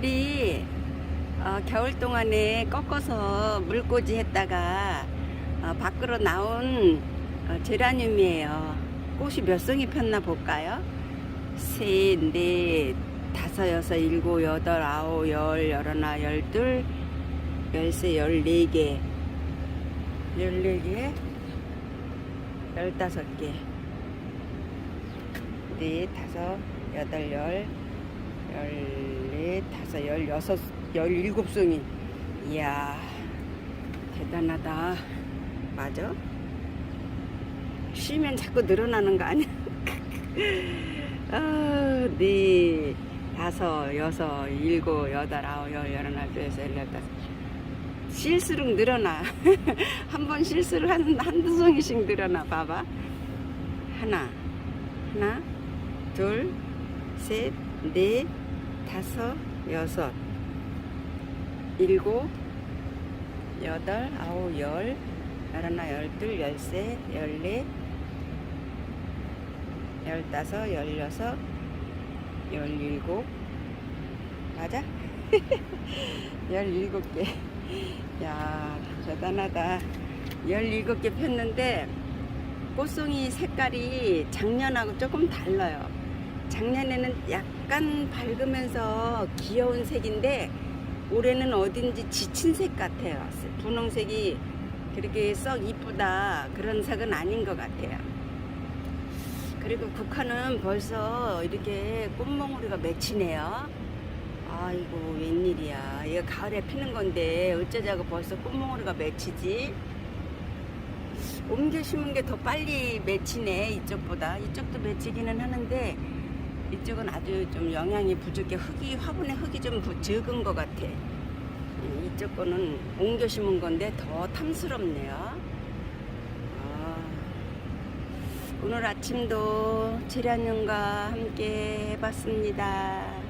어, 겨울 동안에 꺾어서 물꽂이 했다가 어, 밖으로 나온 어, 제라늄이에요. 꽃이 몇 송이 폈나 볼까요? 셋, 넷, 다섯, 여섯, 일곱, 여덟, 아홉, 열, 열하나, 열둘, 열세, 열네 개, 열네 개, 열다섯 개, 넷, 다섯, 여덟, 열, 열 넷, 다섯, 열여섯, 열일곱 송이. 이야, 대단하다. 맞아? 쉬면 자꾸 늘어나는 거 아니야? 아, 네, 다섯, 여섯, 일곱, 여덟, 아홉, 열, 열하나, 열여섯, 열여덟. 실수록 늘어나. 한 번 실수를 한, 한두 송이씩 늘어나. 봐봐. 하나, 하나, 둘, 셋, 넷, 다섯, 여섯, 일곱, 여덟, 아홉, 열, 열하나, 열둘, 열셋, 열넷, 열다섯, 열여섯, 열일곱, 맞아? 열일곱 개. 야, 대단하다. 열일곱 개 폈는데, 꽃송이 색깔이 작년하고 조금 달라요. 작년에는 약간 밝으면서 귀여운 색인데, 올해는 어딘지 지친 색 같아요. 분홍색이 그렇게 썩 이쁘다 그런 색은 아닌 것 같아요. 그리고 국화는 벌써 이렇게 꽃몽우리가 맺히네요. 아이고 웬일이야. 이거 가을에 피는 건데 어쩌자고 벌써 꽃몽우리가 맺히지? 옮겨 심은 게 더 빨리 맺히네 이쪽보다. 이쪽도 맺히기는 하는데 이쪽은 아주 좀 영양이 부족해 흙이 화분에 흙이 좀 부- 적은 것 같아. 음, 이쪽 거는 옮겨 심은 건데 더 탐스럽네요. 아, 오늘 아침도 재련님과 함께 해봤습니다.